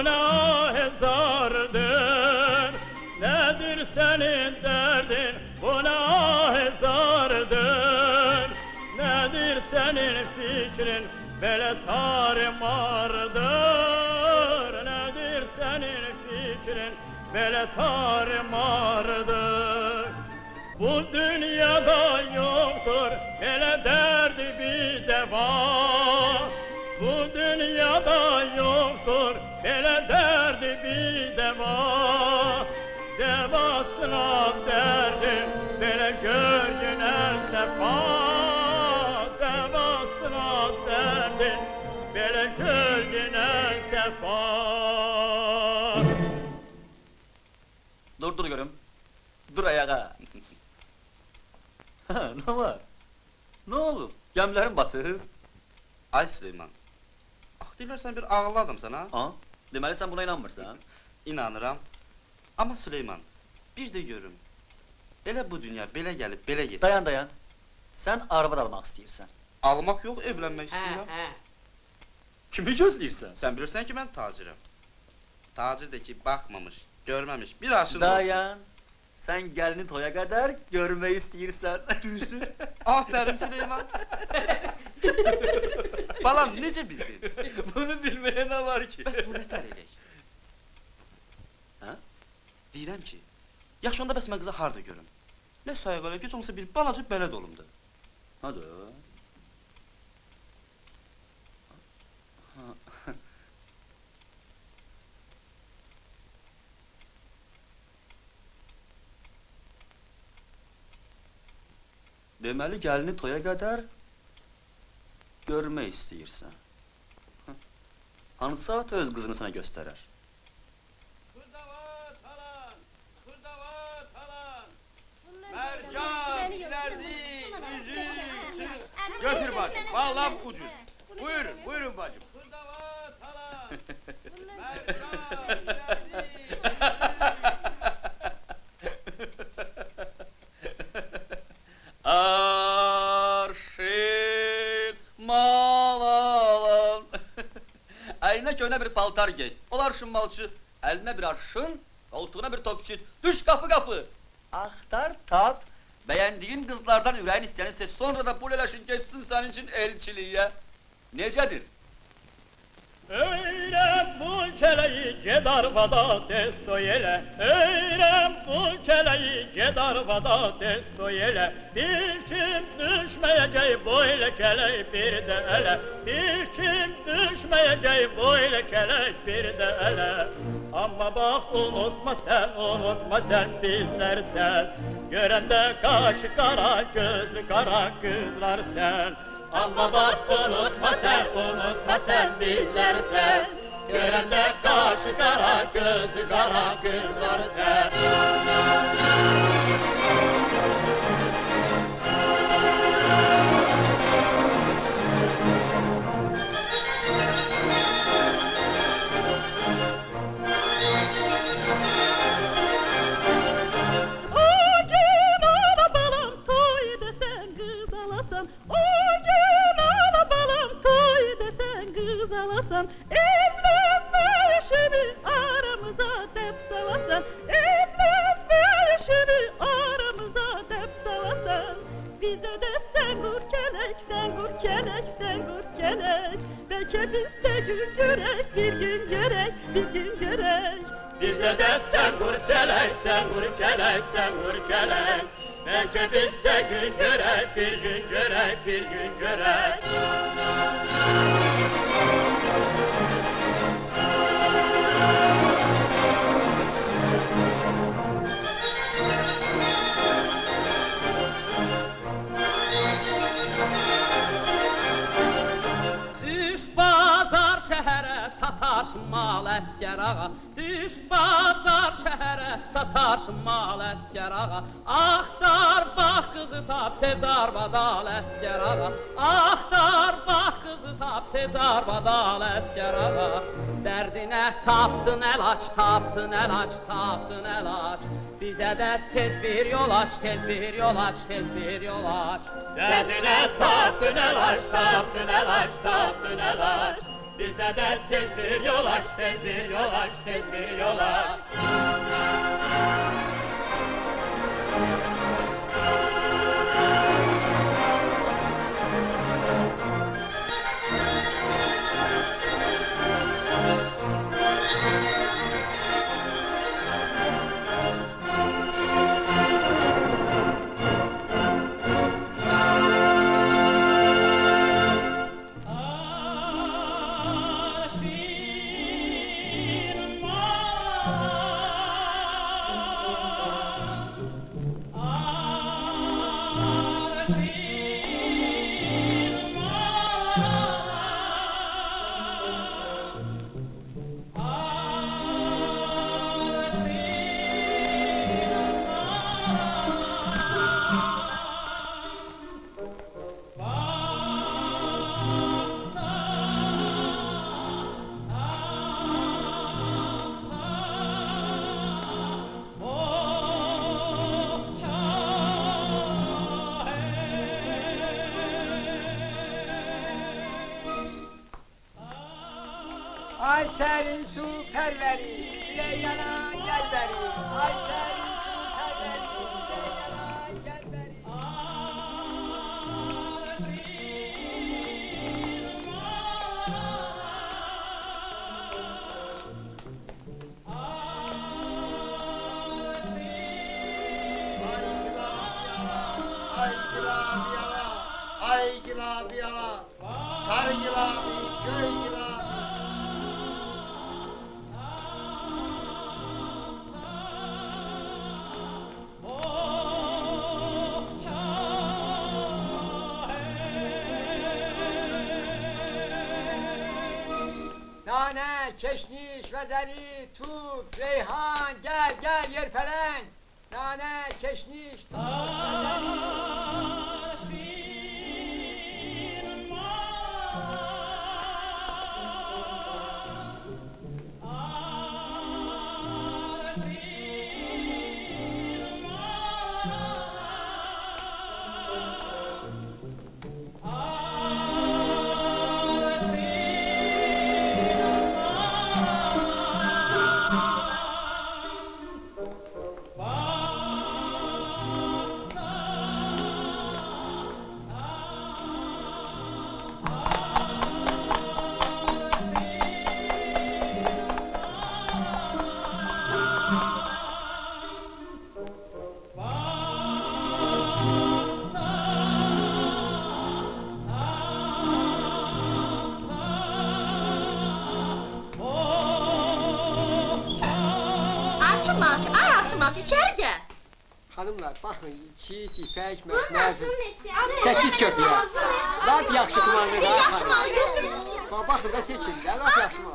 bu ne ahezardır Nedir senin derdin? Bu ne ahezardır Nedir senin fikrin? Böyle tarimardır Nedir senin fikrin? Böyle tarimardır Bu dünyada yoktur hele derdi bir deva hele derdi bir deva Devasına derdim böyle gördün el sefa Devasına derdim böyle gördün el sefa Dur dur görüm. Dur ayağa. Ha, ne var? Ne oldu? Gemlerin batı. Ay Süleyman. Ah dilersen bir ağırlı adamsan ha. Deməli sən buna inanmırsan? İnanıram. Ama Süleyman, bir de görüm. Elə bu dünya belə gelip belə geçsin. Dayan dayan. Sən arvad almaq istəyirsən. Almak yok, evlenmek istiyorum. Kimi gözləyirsən? Sen bilirsen ki ben tacirəm. Tacir de ki bakmamış, görmemiş, bir aşırı olsun. Dayan. Sən gəlini toya qədər görmək istəyirsən. Düzdür. Aferin Süleyman. Balam necə bildin? Bunu bilməyə nə var ki? Bəs bu nətər elək? Ha? Deyirəm ki, yaxşı onda bəs mən qızı harda görüm? Nə sayğıla ki, olsa bir balaca bəled olumdu. Hadi. Deməli gəlini toya qədər görmək istəyirsən. Hə. Hansı saat öz qızını sənə göstərər? Hırdavat halan, hırdavat halan. Mercan, bilezik, yüzük, Götür bacım, vallahi ucuz. Buyurun, buyurun bacım. Hırdavat halan, mercan, bilezik. Köyüne bir paltar giy. Ol arşın malçı. Eline bir arşın, koltuğuna bir topçu. Düş kapı kapı. Aktar tap. Beğendiğin kızlardan üreğin isteyeni seç. Sonra da bu lelaşın geçsin senin için elçiliğe. Necedir? Öyle bu keleyi gedarvada desto yele. Öyle bu keleyi gedarvada desto yele. Bir kim düşmeyecek böyle kelek bir de ele. Bir kim düşmeyecek böyle kelek bir de ele. Ama bak unutma sen unutma sen bizler sen. Görende kaşı kara gözü kara kızlar sen ama bak unutma sen, unutma sen bizler sen. Görende kaşı kara, gözü kara kızlar sen görek, bir gün görek, bir gün görek Bize de sen vur kelek, sen vur kelek, sen vur kelek. Belki biz de gün görek, bir gün görek, bir gün görek şəhərə sataşın mal əskər ağa Düş bazar şəhərə sataşın mal əskər ağa Axtar bax qızı tap tez arvadal əskər ağa Axtar bax qızı tap tez arvadal əskər ağa Dərdinə tapdın əlac, tapdın əlac, tapdın əlac Bizə də tez bir yol aç, tez bir yol aç, tez bir yol aç. Derdine taptın el aç, taptın el Bize de tez bir yol aç, tez bir yol aç, tez bir yol aç. Serin su perveri, کشنیش وزری تو ریحان گل گل یرپلنگ نانه کشنیش تو Hanımlar mezmez. arşın neçə? Sekiz köprü ya. Lap yaxşı tumarlı, Bir yaxşı mal yoxdur. Bak bakın da seçin, lap yaxşı mal.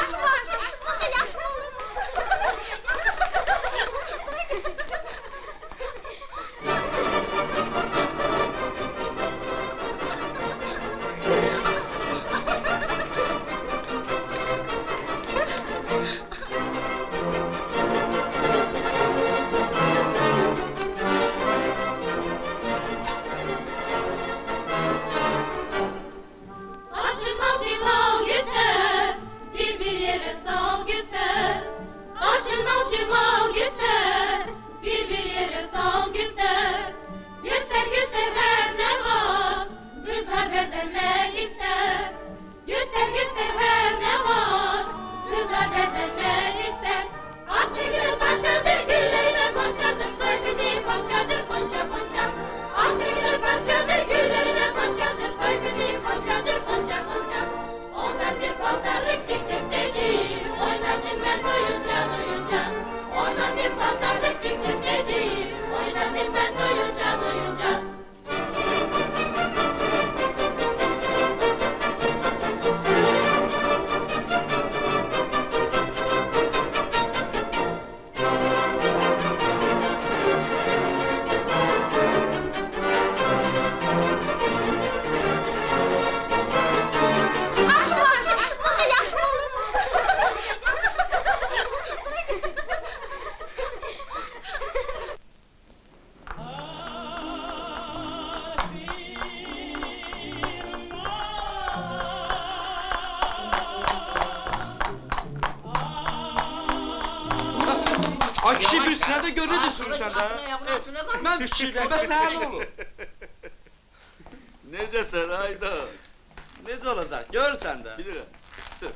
Arşın malçı, Hadi gör necə sürürsən də. Mən fikirləmə sən olur. Necəsən Aydos? Necə olacaq? Görsən də. Bilirəm. Sür.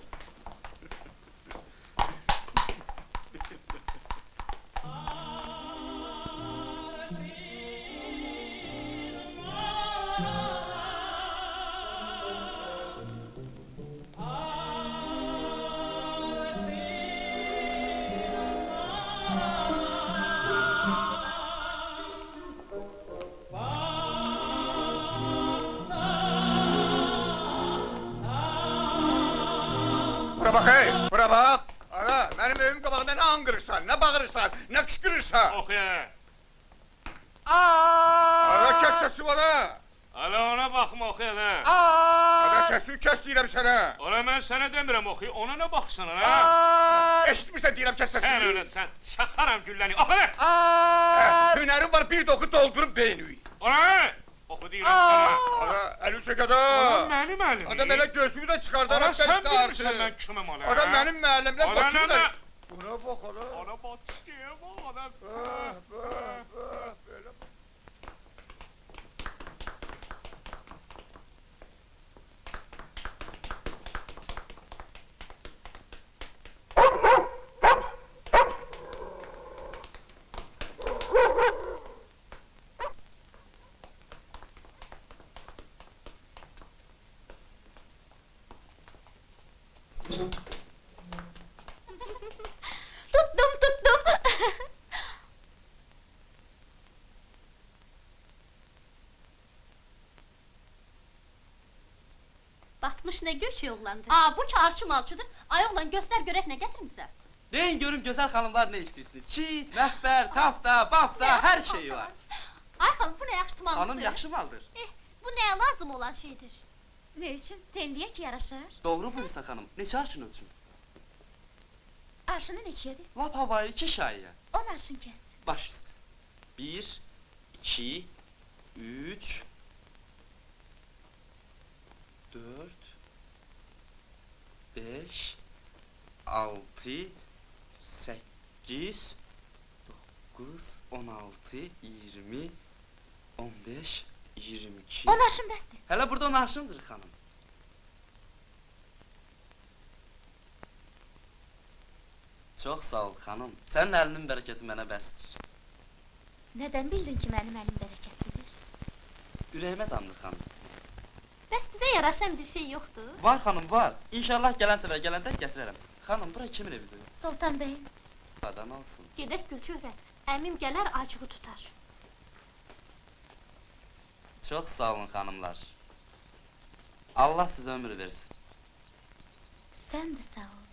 Bura nə anqırırsan, nə bağırırsan, nə qışqırırsan? Oxuya. Ana, kes səsi bana. Hələ ona baxma oxuya da. Ana, səsini kes deyirəm sənə. Ona mən sənə demirəm oxuy, ona nə baxsan ha? Eşitmirsən deyirəm kes səsini. öyle sən çaxaram gülləni. Oxuya. Hə, Hünərin var bir doxu doldurup beynini. Ona oxu deyirəm sənə. Ana, əlin çək ada. Ona mənim əlim. Ada belə gözümü də çıxardaram Ona sən bilmirsən mən kimim ona. Ada mənim müəllimlə Ona başımı da... nə? Buna bax ana. Ona batışkiyə bax ona. Bax, bax, bax, belə. Batmış ne göç yollandı. Aa bu çarşı malçıdır. Ay oğlan göster görek ne getirmişsen. Deyin görüm gözəl xanımlar nə istəyirsiniz? Çit, məhbər, tafta, bafta, hər şeyi var. Ay xanım bu ne yakıştı mallısı? Xanım yaxşı maldır. Eh, bu neye lazım olan şeydir? Ne için? Telliye ki yaraşır. Doğru buyursan xanım. Neçə arşın ölçün? Arşını neçiyedi? Lap havayı iki şayiyə. On arşın kes. Baş üstə. Bir, iki, üç, dört, beş, altı, səkkiz, doqquz, on altı, iyirmi, on beş, iyirmi iki. On arşın bəsdir. Hələ burada on arşındır xanım. Çox sağ ol xanım. Sənin əlinin bərəkəti mənə bəsdir. Neden bildin ki benim elim bereketlidir? Ürəyimə damdı xanım. Bəs bize yaraşan bir şey yoktu. Var xanım, var. İnşallah gələn səfər gələndə gətirərəm. Xanım, bura kimin evidir? Sultan beyim, Qadan olsun. gedək Gülçöhrə. Əmim gələr acığı tutar. Çox sağ olun xanımlar. Allah sizə ömür versin. Sen de sağ ol.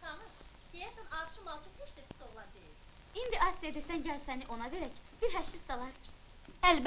Xanım, heç də pis oğlan deyil. İndi Asiya desən gəl səni ona verək, bir həşir salar ki.